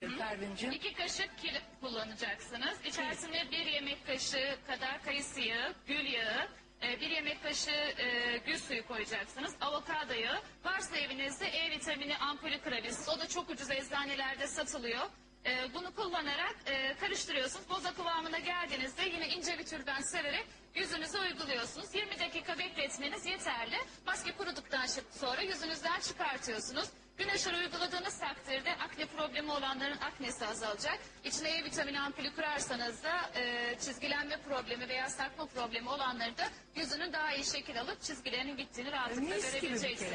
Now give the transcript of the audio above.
Pervin'cim. İki kaşık kil kullanacaksınız. İçerisine bir yemek kaşığı kadar kayısı yağı, gül yağı, e, bir yemek kaşığı e, gül suyu koyacaksınız. Avokado yağı. Varsa evinizde E vitamini ampulü kırabilirsiniz. O da çok ucuz eczanelerde satılıyor. E, bunu kullanarak e, karıştırıyorsunuz. Boza kıvamına geldiğinizde yine ince bir türden sererek yüzünüze uyguluyorsunuz. 20 dakika bekletmeniz yeterli. Maske kuruduktan sonra yüzünüzden çıkartıyorsunuz. Güneşe uyguladığınız takdirde akne problemi olanların aknesi azalacak. İçine E vitamini ampulü kurarsanız da e, çizgilenme problemi veya sarkma problemi olanları da yüzünün daha iyi şekil alıp çizgilerinin gittiğini rahatlıkla Mis gibi bir kere ya. görebileceksiniz.